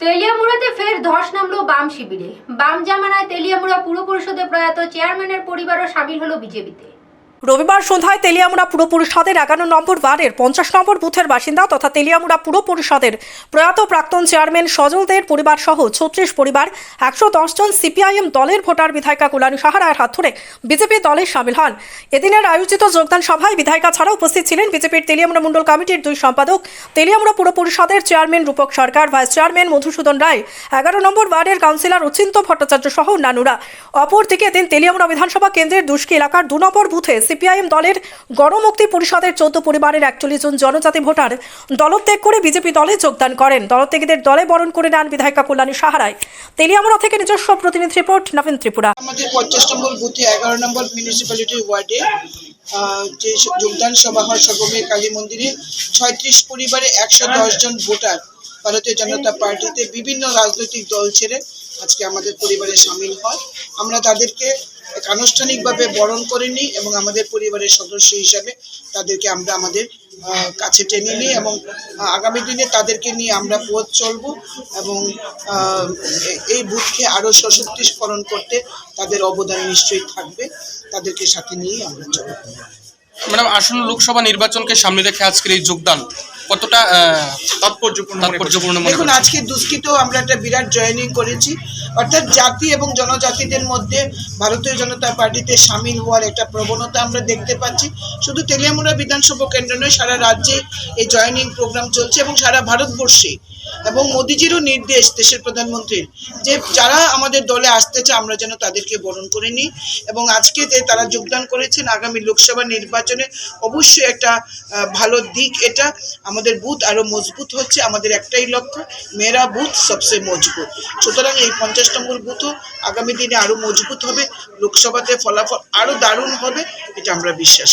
তেলিয়ামুড়াতে ফের ধস নামলো বাম শিবিরে। বাম জামানায় তেলিয়ামুড়া পুর পরিষদে প্রয়াত চেয়ারম্যানের পরিবারও সামিল হলো বিজেপিতে। রবিবার সন্ধ্যায় তেলিয়ামুড়া পুর পরিষদের এগারো নম্বর ওয়ার্ডের পঞ্চাশ নম্বর বুথের বাসিন্দা তথা তেলিয়ামুড়া পুর পরিষদের প্রয়াত প্রাক্তন চেয়ারম্যান সজলদের পরিবার সহ ছত্রিশ পরিবার, একশো জন সিপিআইএম দলের ভোটার বিধায়িকা কল্যাণী সাহারায়ের হাত ধরে বিজেপি দলে সামিল হন। এদিনের আয়োজিত যোগদান সভায় বিধায়িকা ছাড়াও উপস্থিত ছিলেন বিজেপির তেলিয়ামুড়া মণ্ডল কমিটির দুই সম্পাদক, তেলিয়ামুড়া পুর পরিষদের chairman Rupak Sarkar, vice chairman Madhusudan Roy, এগারো নম্বর ওয়ার্ডের কাউন্সিলর অচিন্ত ভট্টাচার্য সহ অন্যান্যরা অপরদিকে এদিন তেলিয়ামুড়া বিধানসভা কেন্দ্রের দুষ্কি এলাকার দু নম্বর বুথে সিপিআইএম দলের গণমুক্তি পরিষদের চোদ্দ পরিবারের একচল্লিশ জন জনজাতি ভোটার দলত্যাগ করে বিজেপি দলে যোগদান করেন। দলত্যাগীদের দলে বরণ করে নেন বিধায়িকা কল্যাণী সাহারায়। তেলিয়ামুড়া থেকে নিজস্ব প্রতিনিধি রিপোর্ট, নবীন ত্রিপুরা। আমাদের পঞ্চাশ নম্বর বুথে এগারো নম্বর মিউনিসিপ্যালিটির ওয়ার্ডে যে যোগদান সভা হয় সর্বময় কালী মন্দিরে, ছয়ত্রিশ পরিবারে একশো দশ জন ভোটার ভারতীয় জনতা পার্টিতে বিভিন্ন রাজনৈতিক দল ছেড়ে আজকে আমাদের পরিবারে সামিল হয়। আমরা তাদেরকে আনুষ্ঠানিকভাবে বরণ করে নিই এবং আমাদের পরিবারের সদস্য হিসাবে তাদেরকে আমরা আমাদের কাছে টেনে নিই এবং আগামী দিনে তাদেরকে নিয়ে আমরা পথ চলব এবং এই বুথকে আরও সশক্তিকরণ করতে তাদের অবদান নিশ্চয়ই থাকবে। তাদেরকে সাথে নিয়েই আমরা চলব। ম্যাডাম আসন্ন লোকসভা নির্বাচনকে সামনে রেখে আজকের এই যোগদান কতটা তাৎপর্যপূর্ণ তাৎপর্যপূর্ণ মনে দেখুন আজকে দুষ্কৃত আমরা একটা বিরাট জয়েনিং করেছি। অর্থাৎ জাতি এবং জনজাতিদের মধ্যে ভারতীয় জনতা পার্টিতে সামিল হওয়ার একটা প্রবণতা আমরা দেখতে পাচ্ছি। শুধু তেলিয়ামুড়া বিধানসভা কেন্দ্র নয়, সারা রাজ্যে এই জয়নিং প্রোগ্রাম চলছে এবং সারা ভারতবর্ষে এবং মোদিজিরও নির্দেশ দেশের প্রধানমন্ত্রীর যে যারা আমাদের দলে আসতে চায়, আমরা যেন তাদেরকে বরণ করে নিই। এবং আজকে যে তারা যোগদান করেছেন আগামী লোকসভা নির্বাচনে অবশ্যই একটা ভালো দিক এটা। আমাদের বুথ আরও মজবুত হচ্ছে, আমাদের একটাই লক্ষ্য মেরা বুথ সবচেয়ে মজবুত। সুতরাং এই পঞ্চাশ নম্বর বুথও আগামী দিনে আরও মজবুত হবে, লোকসভাতে ফলাফল আরও দারুণ হবে, এটা আমরা বিশ্বাস